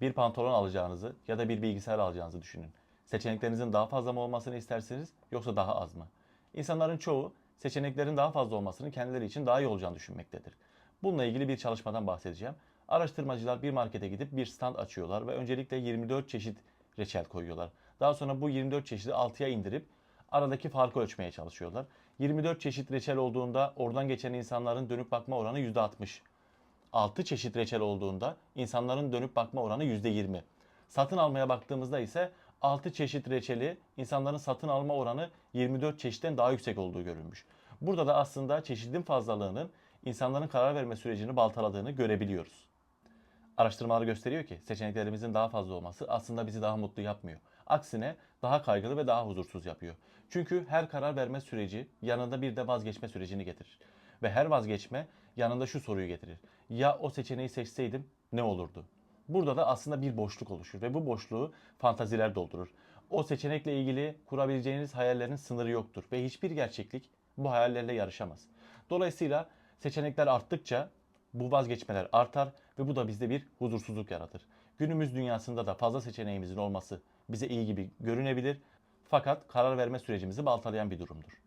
Bir pantolon alacağınızı ya da bir bilgisayar alacağınızı düşünün. Seçeneklerinizin daha fazla mı olmasını istersiniz yoksa daha az mı? İnsanların çoğu seçeneklerin daha fazla olmasını kendileri için daha iyi olacağını düşünmektedir. Bununla ilgili bir çalışmadan bahsedeceğim. Araştırmacılar bir markete gidip bir stand açıyorlar ve öncelikle 24 çeşit reçel koyuyorlar. Daha sonra bu 24 çeşidi 6'ya indirip aradaki farkı ölçmeye çalışıyorlar. 24 çeşit reçel olduğunda oradan geçen insanların dönüp bakma oranı %60. 6 çeşit reçel olduğunda insanların dönüp bakma oranı %20. Satın almaya baktığımızda ise 6 çeşit reçeli insanların satın alma oranı 24 çeşitten daha yüksek olduğu görülmüş. Burada da aslında çeşidin fazlalığının insanların karar verme sürecini baltaladığını görebiliyoruz. Araştırmalar gösteriyor ki seçeneklerimizin daha fazla olması aslında bizi daha mutlu yapmıyor. Aksine daha kaygılı ve daha huzursuz yapıyor. Çünkü her karar verme süreci yanında bir de vazgeçme sürecini getirir. Ve her vazgeçme yanında şu soruyu getirir. Ya o seçeneği seçseydim ne olurdu? Burada da aslında bir boşluk oluşur ve bu boşluğu fantaziler doldurur. O seçenekle ilgili kurabileceğiniz hayallerin sınırı yoktur ve hiçbir gerçeklik bu hayallerle yarışamaz. Dolayısıyla seçenekler arttıkça bu vazgeçmeler artar ve bu da bizde bir huzursuzluk yaratır. Günümüz dünyasında da fazla seçeneğimizin olması bize iyi gibi görünebilir fakat karar verme sürecimizi baltalayan bir durumdur.